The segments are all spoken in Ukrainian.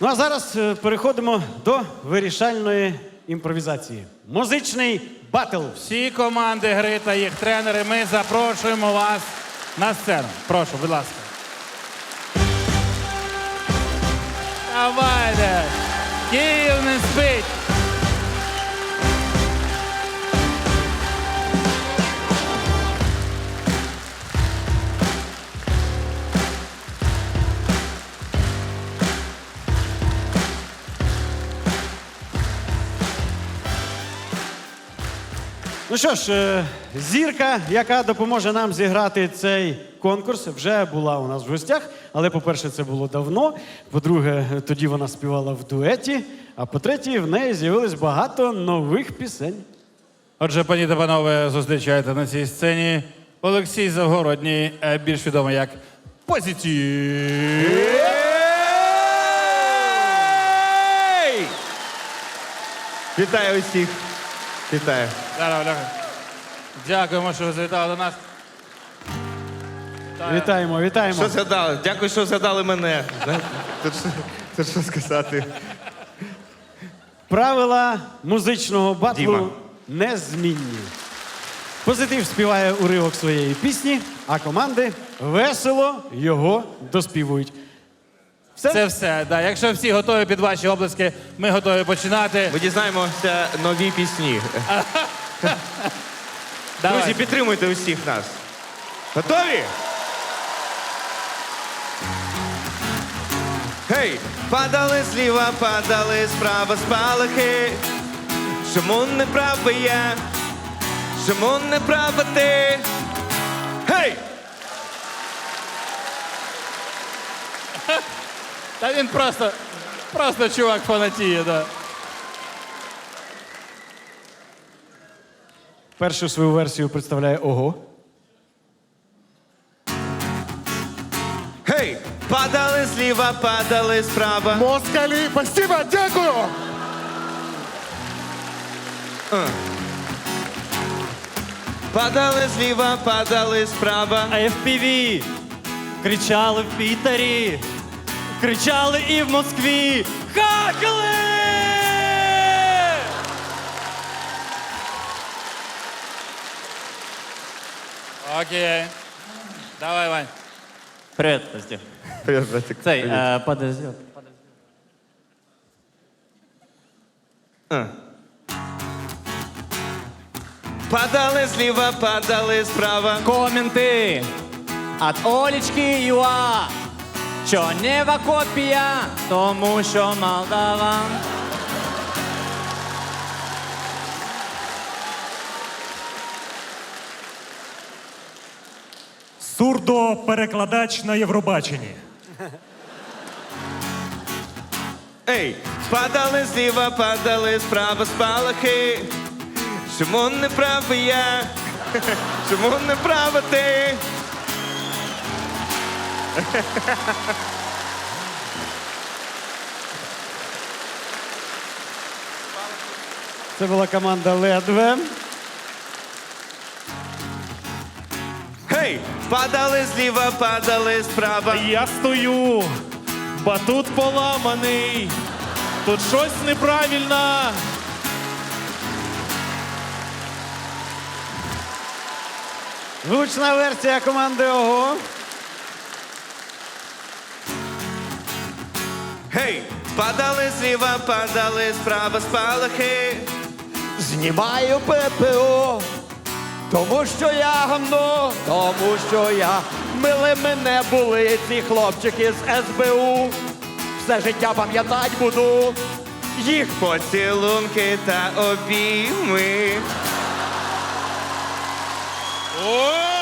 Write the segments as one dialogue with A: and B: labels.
A: Ну а зараз е, переходимо до вирішальної імпровізації. Музичний батл.
B: Всі команди гри та їх тренери, ми запрошуємо вас на сцену. Прошу, будь ласка. Давайте! Київ не спить!
A: Ну що ж, е, зірка, яка допоможе нам зіграти цей конкурс, вже була у нас в гостях. Але, по-перше, це було давно. По-друге, тоді вона співала в дуеті. А по-третє, в неї з'явилось багато нових пісень.
B: Отже, пані та панове, зустрічайте на цій сцені Олексій Завгородній, е, більш відомий як Позитив.
C: Вітаю усіх. Вітаю.
B: Дякуємо, що ви завітали до нас.
A: Вітаємо, вітаємо.
C: Що згадали? Дякую, що згадали мене. Тут що, тут що сказати?
A: Правила музичного батлу
C: Діма.
A: незмінні. Позитив співає уривок своєї пісні, а команди весело його доспівують. Все?
B: Це все. Да. Якщо всі готові під ваші облески, ми готові починати.
C: Ми дізнаємося нові пісні.
B: Давай.
C: Друзі, підтримуйте усіх нас. Готові? Гей! Падали зліва, падали справа спалахи. Чому не права я? Чому не права ти?
B: Та він просто, просто чувак фанатіє, да.
A: Першу свою версію представляє Ого.
C: Гей! Падали зліва, падали справа.
D: Москалі, спасибо, дякую!
C: Падали зліва, падали справа.
E: А FPV кричали в Пітері, кричали і в Москві. Хакали!
B: Окей. Давай, Вань.
E: Привіт, Костя.
C: Привіт, братик.
E: Цей, е, подожди.
C: Падали зліва, падали справа.
E: Коменти от Олечки Юа. Що нева копія, тому що Молдава.
D: Сурдо-перекладач на Євробаченні.
C: Ей, падали зліва, падали справа спалахи. Чому не правий я? Чому не права ти?
A: Це була команда Ледве.
C: Гей, падали зліва, падали справа.
D: Я стою, батут поламаний. Тут щось неправильно.
A: Гучна версія команди Ого.
C: Гей, падали зліва, падали справа спалахи.
F: Знімаю ППО, тому що я гамно, тому що я мили мене були ці хлопчики з СБУ. Все життя пам'ятать буду.
C: Їх поцілунки та обійми. Е,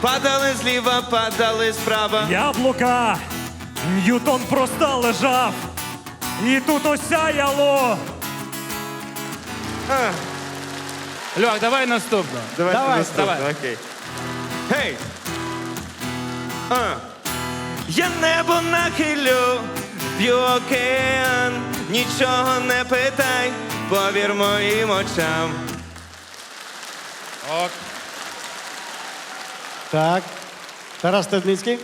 C: Падали зліва, падали справа.
D: Яблука. Ньютон просто лежав. І тут осяяло.
B: Льох, давай наступну.
C: Давайте
A: Давай,
C: наступне,
B: давай.
C: окей. Гей! А. Я небо нахилю, б'ю океан, нічого не питай, повір моїм очам.
B: Ок.
A: Так. Тарас Стадницький.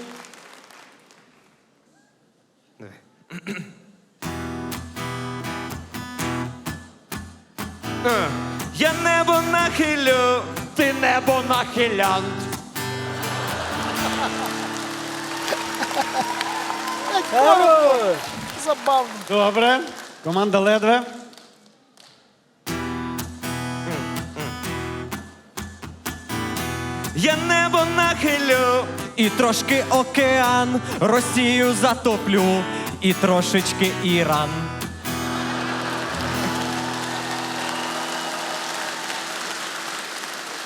C: Я небо нахилю.
F: Ти небо нахилянт.
A: Добре. Команда ледве.
C: Я небо нахилю.
E: І трошки океан, Росію затоплю, і трошечки Іран.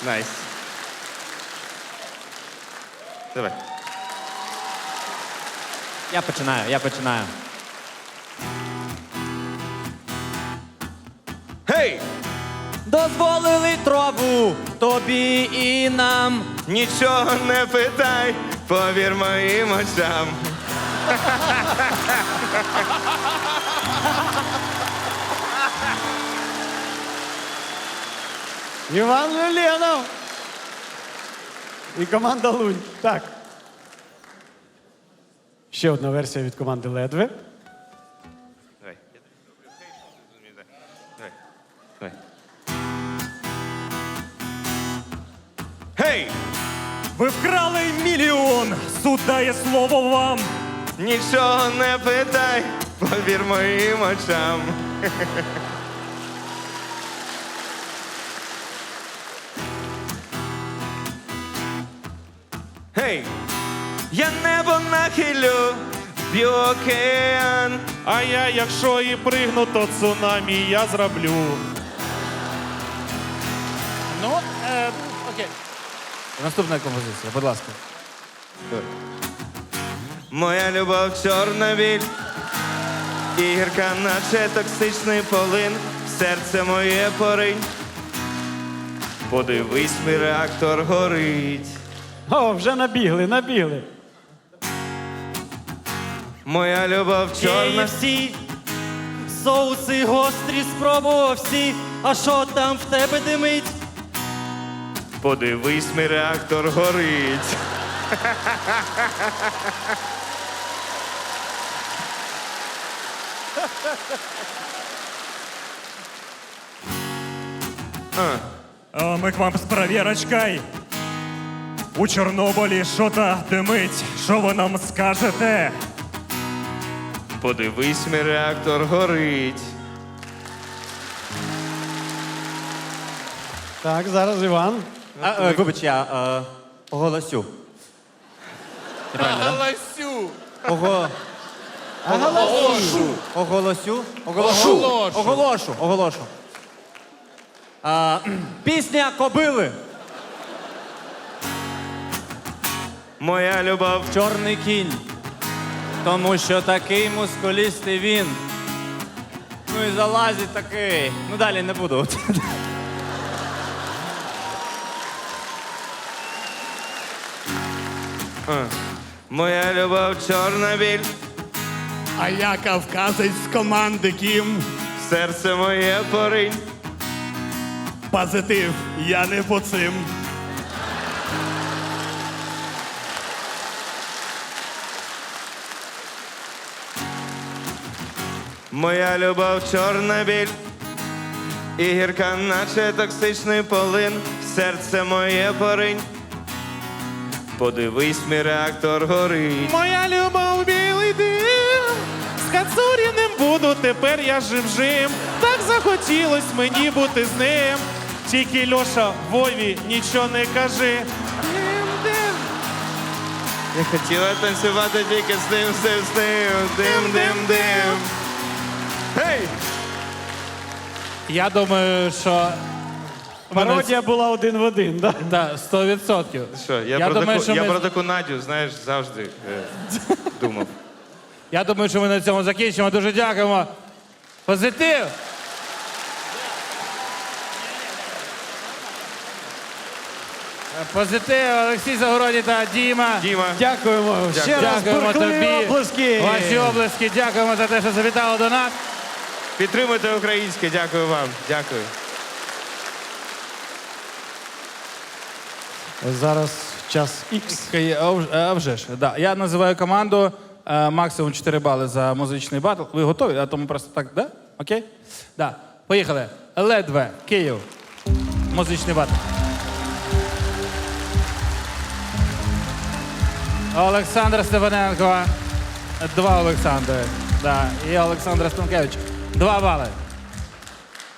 C: Найс. Давай.
E: Я починаю, я починаю.
C: Гей!
E: Дозволили траву тобі і нам.
C: Нічого не питай, повір моїм очам.
A: Іван Люленов. І команда Лунь. Так. Ще одна версія від команди Ледве.
C: Давай. Давай. Давай. Гей!
D: Ви вкрали мільйон! Суд дає слово вам!
C: Нічого не питай, повір моїм очам. Гей! Я небо нахилю, б'ю океан.
D: А я, якщо і пригну, то цунамі я зроблю.
B: Ну, е, окей. Наступна композиція, будь ласка.
C: Моя любов чорна біль, і гірка, наче токсичний полин, серце моє поринь. Подивись, мій реактор горить.
A: О, вже набігли, набігли.
C: Моя любов чорна.
E: всі, соуси гострі спробував всі. А що там в тебе димить?
C: Подивись, мій реактор горить. А,
D: А ми к вам з провірочкою. У Чорнобилі що-то димить. Що ви нам скажете?
C: подивись, мій реактор горить.
A: Так, зараз Іван.
E: А, е, вибач, я е, оголосю.
B: Галасю!
E: Ого... Оголошу. Оголосю. Оголошу. Оголошу. Оголошу. А, пісня Кобили.
C: Моя любов
E: Чорний кінь. Тому що такий мускулістий він. Ну і залазить такий. Ну далі не буду.
C: Моя любов чорна біль,
G: А я кавказець з команди Кім.
C: серце моє поринь.
G: Позитив, я не по цим.
C: Моя любов чорна біль, і гірка, наче токсичний полин, серце моє поринь. Подивись, мій реактор горить.
D: Моя любов білий дим. З Кацуріним буду, тепер я жив-жим. Так захотілось мені бути з ним. Тільки Льоша Вові нічого не кажи.
C: Я хотіла танцювати тільки з ним, з ним, з ним, дим, дим, дим. Гей!
B: Я думаю, що.
A: Пародія була один в один, да?
B: Да, 100%.
C: Що, я,
B: Я
C: про,
B: думаю,
C: таку,
B: що
C: я
B: ми-
C: про таку Надю, знаєш, завжди е, думав.
B: Я думаю, що ми на цьому закінчимо. Дуже дякуємо. Позитив! Позитив, Олексій Загородній та Діма.
C: Діма,
A: Дякуємо. Ще раз
B: Дякуємо
A: бурхливі
B: тобі.
A: оплески.
B: Ваші облески. Дякуємо за те, що завітали до нас.
C: підтримуйте українське, дякую вам. Дякую.
A: Зараз час.
B: Кає- А вж- а вже ж, да. Я називаю команду е, максимум 4 бали за музичний батл. Ви готові? А тому просто так, да? Окей? Да. Поїхали. Ледве, Київ. Музичний батл. Олександр Степаненко. Два Олександри. Да. І Олександр Станкевич. Два бали.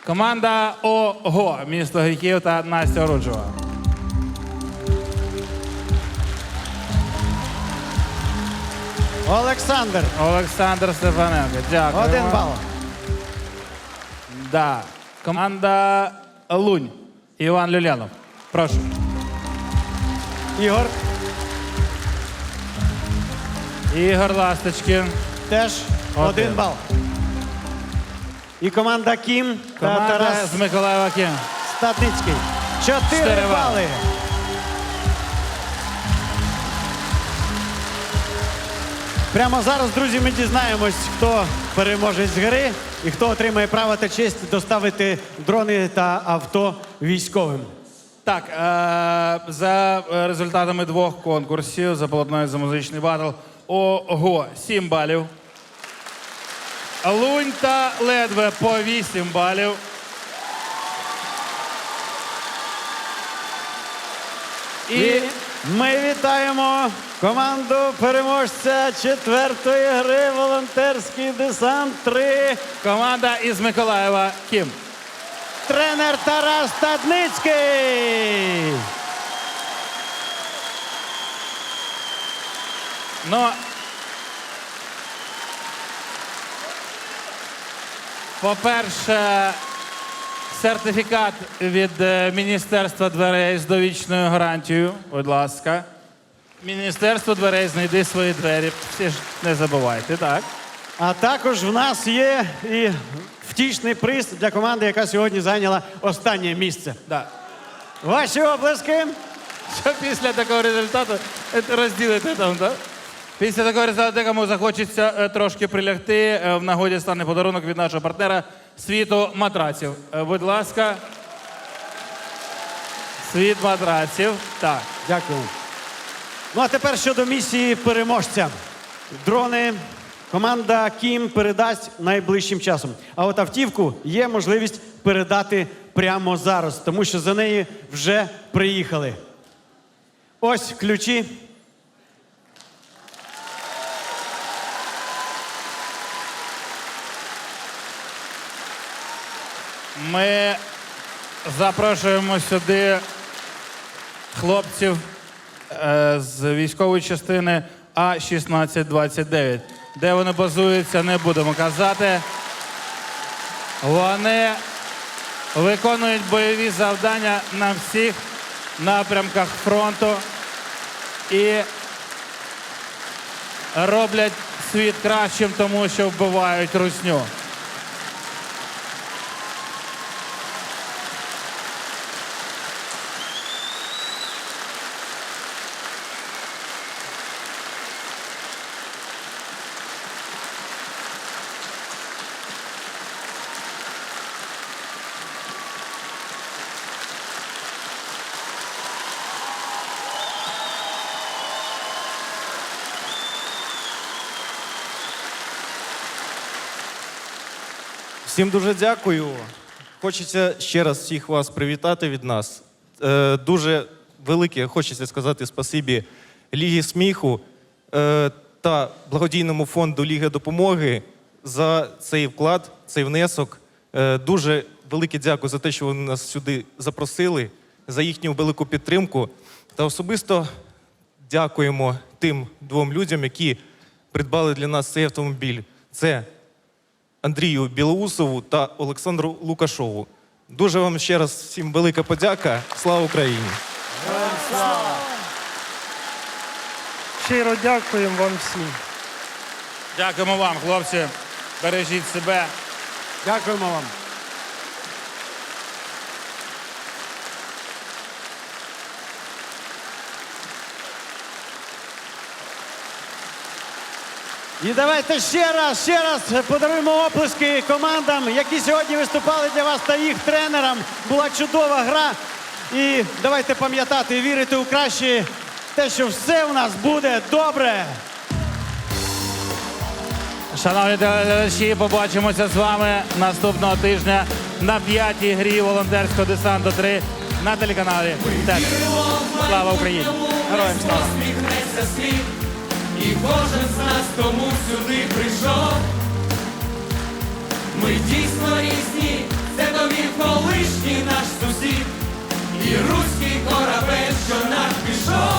B: Команда ОГО. Місто Гріхів та Настя Оруджова.
A: Олександр,
B: Олександр Степаненко. Дякую.
A: один бал.
B: Да. Команда Лунь. Іван Люлянов. Прошу.
A: Ігор
B: Ігор Ласточкин.
A: теж
B: Один.
A: один бал. І команда Кім та
B: Команда
A: Тарас
B: з Миколаєва Ким.
A: Статницький. Чотири
B: Чотири бали.
A: Прямо зараз, друзі, ми дізнаємось, хто переможець з гри і хто отримає право та честь доставити дрони та авто військовим.
B: Так, е- за результатами двох конкурсів за полотною за музичний батл ОГО 7 балів. Лунь та ледве по 8 балів.
A: І ми вітаємо команду переможця четвертої гри Волонтерський десант 3.
B: Команда із Миколаєва Ким.
A: Тренер Тарас Стадницький.
B: Ну, по-перше, сертифікат від е, Міністерства дверей з довічною гарантією. Будь ласка. Міністерство дверей, знайди свої двері. Всі ж не забувайте, так?
A: А також в нас є і втішний приз для команди, яка сьогодні зайняла останнє місце.
B: Да.
A: Ваші оплески.
B: Що після такого результату е, розділити там, так? Після такого результату, кому захочеться е, трошки прилягти, е, в нагоді стане подарунок від нашого партнера світу матраців. Е, Будь ласка. Світ матраців. Так.
A: Дякую. Ну а тепер щодо місії переможця. Дрони команда Кім передасть найближчим часом. А от автівку є можливість передати прямо зараз, тому що за неї вже приїхали. Ось ключі.
B: Ми запрошуємо сюди хлопців е, з військової частини А-1629. Де вони базуються, не будемо казати. Вони виконують бойові завдання на всіх напрямках фронту і роблять світ кращим, тому що вбивають русню.
H: Всім дуже дякую. Хочеться ще раз всіх вас привітати від нас. Е, дуже велике хочеться сказати спасибі Лігі сміху е, та благодійному фонду Ліга допомоги за цей вклад, цей внесок. Е, дуже велике дякую за те, що вони нас сюди запросили, за їхню велику підтримку. Та особисто дякуємо тим двом людям, які придбали для нас цей автомобіль. Це Андрію Білоусову та Олександру Лукашову. Дуже вам ще раз всім велика подяка. Слава Україні!
I: Щиро дякуємо вам всім.
B: Дякуємо вам, хлопці. Бережіть себе.
A: Дякуємо вам. І давайте ще раз, ще раз подаруємо оплески командам, які сьогодні виступали для вас та їх тренерам. Була чудова гра. І давайте пам'ятати, вірити у краще те, що все у нас буде добре.
B: Шановні телеглядачі, побачимося з вами наступного тижня на п'ятій грі волонтерського десанту 3 на телеканалі ТЕТ. Слава Україні! Героям слава!
E: І кожен з нас тому сюди прийшов. Ми дійсно різні, це довів колишній наш сусід, і руський корабель, що наш пішов,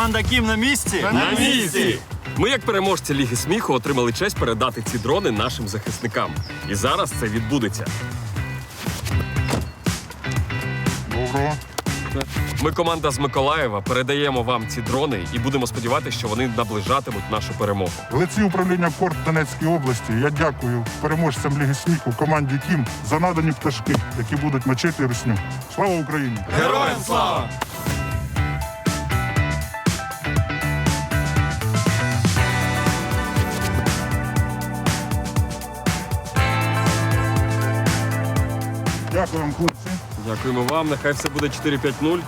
J: Команда Кім на місці?
K: На місці! Ми, як переможці Ліги сміху, отримали честь передати ці дрони нашим захисникам. І зараз це відбудеться.
J: Доброго.
K: Ми, команда з Миколаєва, передаємо вам ці дрони і будемо сподіватися, що вони наближатимуть нашу перемогу.
J: В лиці управління Корт Донецької області я дякую переможцям Ліги сміху команді Кім за надані пташки, які будуть мочити русню. Слава Україні!
K: Героям слава!
J: Дякую вам, хлопці.
K: Дякуємо вам. Нехай все буде 4-5-0.